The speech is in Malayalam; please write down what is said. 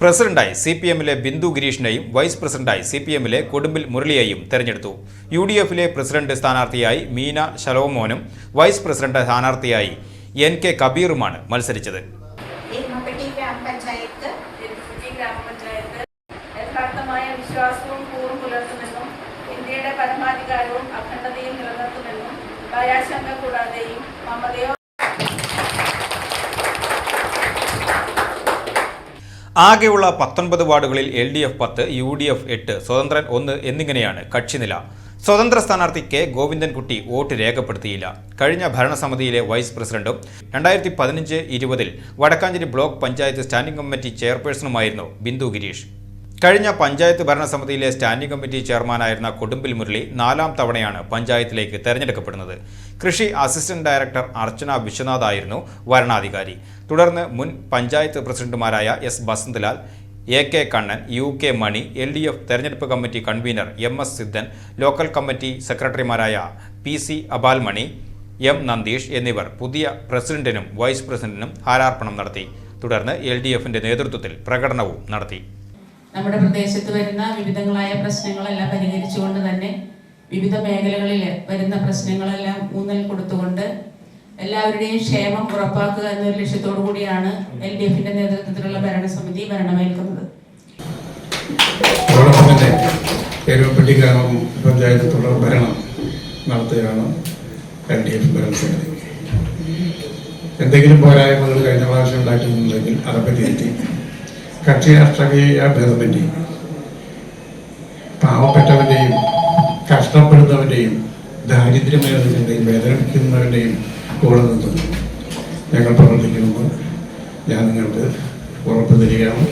പ്രസിഡന്റായി സി പി എമ്മിലെ ബിന്ദു ഗിരീഷിനെയും വൈസ് പ്രസിഡന്റായി സി പി എമ്മിലെ കൊടുമ്പിൽ മുരളിയെയും തെരഞ്ഞെടുത്തു. യു ഡി എഫിലെ പ്രസിഡന്റ് സ്ഥാനാർത്ഥിയായി മീന ശലോമോനും വൈസ് പ്രസിഡന്റ് സ്ഥാനാർത്ഥിയായി എൻ കെ കബീറുമാണ് മത്സരിച്ചത്. വിശ്വാസവും കൂറും പുലർത്തുമെന്നും ഇന്ത്യയുടെ പരമാധികാരവും അഖണ്ഡതയും നിലനിർത്തുമെന്നും ഭയാശങ്ക കൂടാതെയും മമതയോ ആകെയുള്ള പത്തൊൻപത് വാർഡുകളിൽ എൽ ഡി എഫ് പത്ത് യു ഡി എഫ് എട്ട് സ്വതന്ത്രൻ ഒന്ന് എന്നിങ്ങനെയാണ് കക്ഷിനില. സ്വതന്ത്ര സ്ഥാനാർത്ഥി കെ ഗോവിന്ദൻകുട്ടി വോട്ട് രേഖപ്പെടുത്തിയില്ല. കഴിഞ്ഞ ഭരണസമിതിയിലെ വൈസ് പ്രസിഡന്റും രണ്ടായിരത്തി പതിനഞ്ച് ഇരുപതിൽ Vadakkanchery block panchayat standing committee ചെയർപേഴ്സണുമായിരുന്നു Bindu Girish. കഴിഞ്ഞ പഞ്ചായത്ത് ഭരണസമിതിയിലെ സ്റ്റാൻഡിംഗ് കമ്മിറ്റി ചെയർമാനായിരുന്ന കൊടുമ്പിൽ മുരളി നാലാം തവണയാണ് പഞ്ചായത്തിലേക്ക് തെരഞ്ഞെടുക്കപ്പെടുന്നത്. കൃഷി അസിസ്റ്റന്റ് ഡയറക്ടർ അർച്ചന വിശ്വനാഥ് ആയിരുന്നു വരണാധികാരി. തുടർന്ന് മുൻ പഞ്ചായത്ത് പ്രസിഡന്റുമാരായ S Basanthalal A K Kannan U K Mani L D F തെരഞ്ഞെടുപ്പ് committee convener M S Siddhan local committee സെക്രട്ടറിമാരായ പി സി അബാൽമണി എം നന്ദീഷ് എന്നിവർ പുതിയ പ്രസിഡന്റിനും വൈസ് പ്രസിഡന്റിനും ഹാരാർപ്പണം നടത്തി. തുടർന്ന് എൽ ഡി എഫിന്റെ നേതൃത്വത്തിൽ പ്രകടനവും നടത്തി. നമ്മുടെ പ്രദേശത്ത് വരുന്ന വിവിധങ്ങളായ പ്രശ്നങ്ങളെല്ലാം പരിഹരിച്ചുകൊണ്ട് തന്നെ വിവിധ മേഖലകളിൽ വരുന്ന പ്രശ്നങ്ങളെല്ലാം ഊന്നൽ കൊടുത്തുകൊണ്ട് എല്ലാവരുടെയും ക്ഷേമം ഉറപ്പാക്കുക എന്നൊരു ലക്ഷ്യത്തോടു കൂടിയാണ് എൽ ഡി എഫിന്റെ നേതൃത്വത്തിലുള്ള ഭരണസമിതി ഭരണമേൽക്കുന്നത്. ഭരണം ഭരണസമിതി. എന്തെങ്കിലും പോരായ്മകൾ കഴിഞ്ഞ പ്രാവശ്യം ഉണ്ടായിട്ടുണ്ടെങ്കിൽ അതൊക്കെ തിരുത്തി കക്ഷി രാഷ്ട്രീയ ഭേദമന്യേ. പാവപ്പെട്ടവന്റെയും കഷ്ടപ്പെടുന്നവന്റെയും ദാരിദ്ര്യമേറിയവന്റെയും വേദനിക്കുന്നവന്റെയും കൂടെ നിന്ന്. ഞങ്ങൾ പ്രവർത്തിക്കുമെന്ന് ഞാൻ നിങ്ങൾക്ക് ഉറപ്പ് തരികയാണ്.